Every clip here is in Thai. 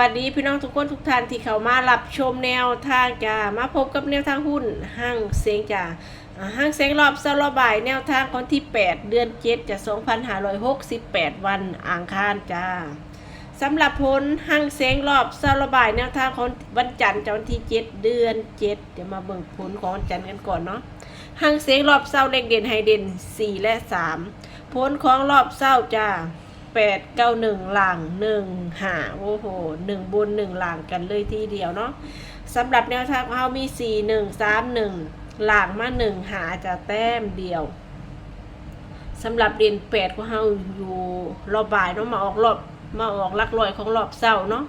วัสดีพี่น้องทุกคนทุกท่านที่เข้ามารับชมแนวทางจ้ามาพบกับแนวทางหุ้นห้างเซ็งจ้าอ่าห้างเซ็งรอบเซาระบายแนวทางของที่ 8 เดือน7จะ2568 วันอ่างคารจ้าสำหรับผลห้างเซ็งรอบเซาระบายแนวทางของวันจันทร์จันที่ 7 เดือน7เดี๋ยวมาเบิ่งผลของวันจันทร์กันก่อนเนาะห้างเซ็งรอบเซาเลขเด่นไฮเด่น4 และ 3 ผลของรอบเศร้าจ้า แปดเก้าหนึ่งหลังหนึ่งหาโอ้โหหนึ่งบนหนึ่งหลังกันเลยทีเดียวเนาะสำหรับแนวทางของเขามีสี่หนึ่งสามหนึ่งหลังมาหนึ่งหาจะแต้มเดียวสำหรับเด่นแปดของเขาอยู่รอบบ่ายเนาะมาออกรอบมาออกลักลอยของรอบเศร้าเนาะ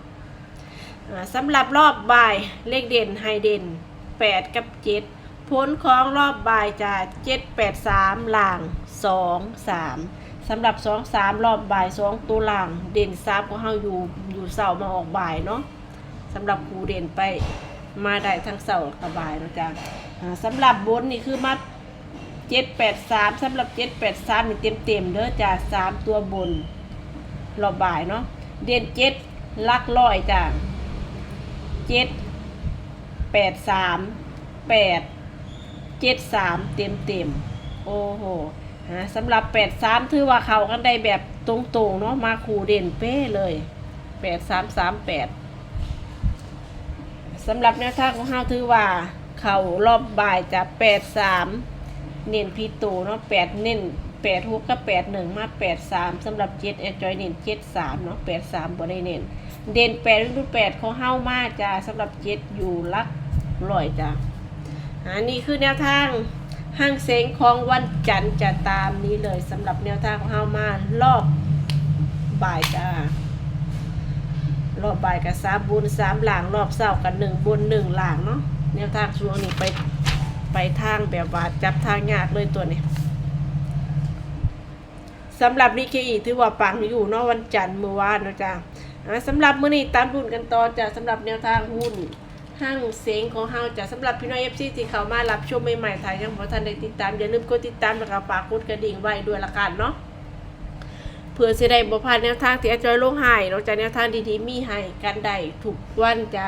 สำหรับรอบบ่ายเลขเด่นไฮเด่นแปดกับเจ็ดผลของรอบบ่ายจะเจ็ดแปดสามล่างสองสาม สำหรับสองสามรอบบ่ายสองตัวล่าง เด่นซับของเฮาอยู่อยู่เสาร์มาออกบ่ายเนาะสำหรับครูเด่นไปมาได้ทั้งเสาร์กับบ่ายนะจ๊ะอ่าสำหรับบนนี่คือมาเจ็ดแปดสามสำหรับเจ็ดแปดสามนี่เต็มเต็มเด้อจ้ะสามตัวบนรอบบ่ายเนาะเด่นเจ็ดลักร้อยจ้ะเจ็ดแปดสามแปดเจ็ดสามเต็มเต็มโอ้โหะสำหรับแปดสามถือว่าเขากันได้แบบตรงๆเนาะมาคูเด่นเป้เลยแปดสามสามแปดสำหรับแนวทางของเฮาถือว่าเขารอบบ่ายจะแปดสามเน้นพีตูเนาะแปดเน้นแปดหกกับแปดหนึ่งมาแปดสามสำหรับเจ็ดแอจอยเน้นเจ็ดสามเนาะแปดสามบ่ได้เน้นเด่นแปดรุ่นแปดของเฮามาจ้าสำหรับเจ็ดอยู่ลักร้อยจ้าอันนี้คือแนวทาง ห้างเซ็งของวันจันทร์จะตามนี้เลยสำหรับแนวทางของเฮามารอบบ่ายจ้ารอบบ่ายกับสามบุญสามหลังรอบเสาร์กับหนึ่งบุญหนึ่งหลังเนาะแนวทางช่วงนี้ไปไปทางแบบว่าจับทางยากเลยตัวนี้สำหรับนิเคอีถือว่าปังอยู่เนาะวันจันทร์เมื่อวานนะจ้าสำหรับมื้อนี้ตามรุ่นกันต่อจ้ะสำหรับแนวทางหุ้น ห้างเสียงของเฮาจะสำหรับพี่น้องเอฟซีที่เข้ามารับชมใหม่ๆถ่ายยังบ่ทันได้ติดตามอย่าลืมกดติดตามแล้วก็ฝากกดกระดิ่งไว้ด้วยละกันเนาะเพื่อสิได้บ่พลาดแนวทางที่อาจารย์ลงให้นอกจากแนวทางดีๆมีให้กันได้ทุกวันจ้ะ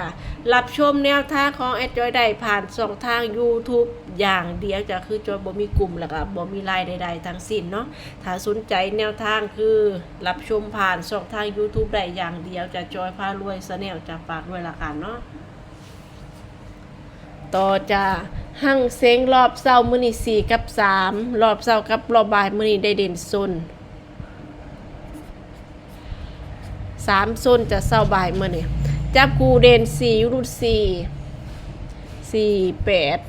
รับชมแนวทางของแอดจอยได้ผ่านช่องทาง YouTube อย่างเดียวจะคือจอยบ่มีกลุ่มแล้วก็บ่มีไลน์ใดๆทั้งสิ้นเนาะถ้าสนใจแนวทางคือรับชมผ่านช่องทาง YouTube ได้อย่างเดียวจะจอยพารวย Channel จะฝากด้วยละกันเนาะ ต่อจะหั่งเซ็งรอบเศร้ามือนี่สี่กับสามรอบเศร้ากับรอบบ่ายมือนี่ได้เด่นซนสามซนจะเศร้าบ่ายมือนี่จับกูเด่นสี่ยุรุดสี่สี่แปด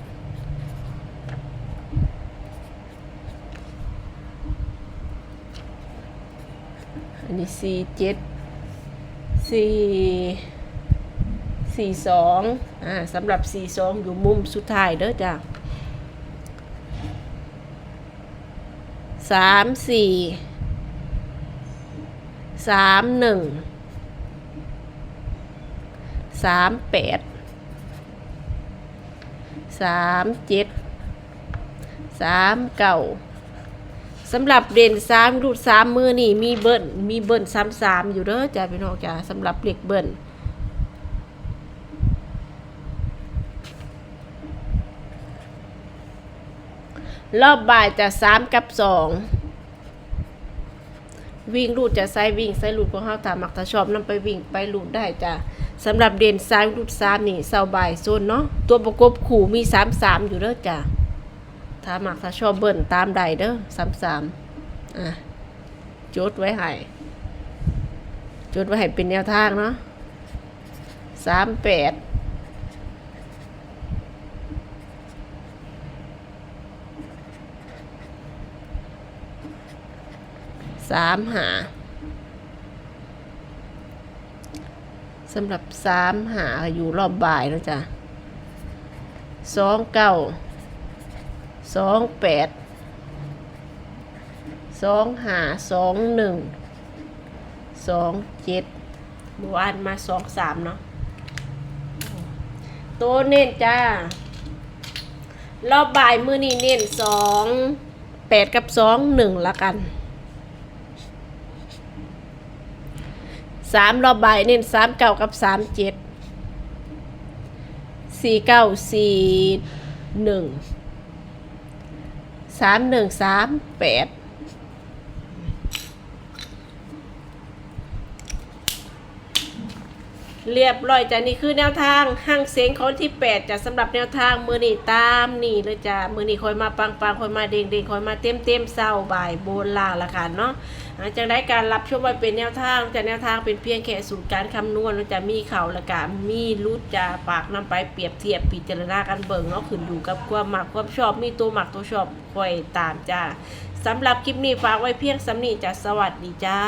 อันนี้สี่เจ็ดสี่ สี่สองอ่าสำหรับสี่สองอยู่มุมสุดท้ายเด้อจ้ะสามสี่สามหนึ่งสามแปดสามเจ็ดสามเก้าสำหรับเด่นสามรูดสามมือนี่มีเบิ้ลมีเบิ้ลสามสามอยู่เด้อจ้ะพี่น้องจ้ะสำหรับเล็กเบิ้ล รอบบ่ายจะสามกับสองวิ่งรูดจะไซวิ่งไซรูดของเฮาถามมักถ้าชอบนำไปวิ่งไปรูดได้จ้ะสำหรับเด่นซ้ายรูดสามนี่เสาบ่ายโซนเนาะตัวประกบขู่มีสามสามอยู่เด้อจ้ะถ้ามักถ้าชอบเบิ่นตามใดเด้อสามสามอะจดไว้ให้จดไว้ให้เป็นแนวทางเนาะสามแปด สามหาสำหรับสามหาอยู่รอบบ่ายแล้วจ้ะสองเก้าสองแปดสองหาสองหนึ่งสองเจ็ดเมื่อวานมาสองสามเนาะตัวเน้นจ้ารอบบ่ายมือนี้เน้นสองแปดกับสองหนึ่งละกัน สามรอบใบเน้นสามเก้ากับสามเจ็ดสี่เก้าสี่หนึ่งสามหนึ่งสามแปด เรียบร้อยจ้ะนี่คือแนวทางห้างเสียงของที่ 8จ้ะสำหรับแนวทางมือนี่ตามนี่เลยจ้ะมือนี่คอยมาปังปังคอยมาเด้งเด้งคอยมาเต็มเต็มเศร้าบ่ายโบนล่างละค่ะเนาะหลังจากได้การรับชมไว้เป็นแนวทางจะแนวทางเป็นเพียงแค่สูตรการคำนวณแล้วจะมีเข่าละกะมีรุดจะปากนำไปเปรียบเทียบพิจารณากันเบิ่งเนาะขึ้นอยู่กับความหมักความชอบมีตัวหมักตัวชอบคอยตามจ้าสำหรับคลิปนี้ฝากไว้เพียงสำนีจ้ะสวัสดีจ้า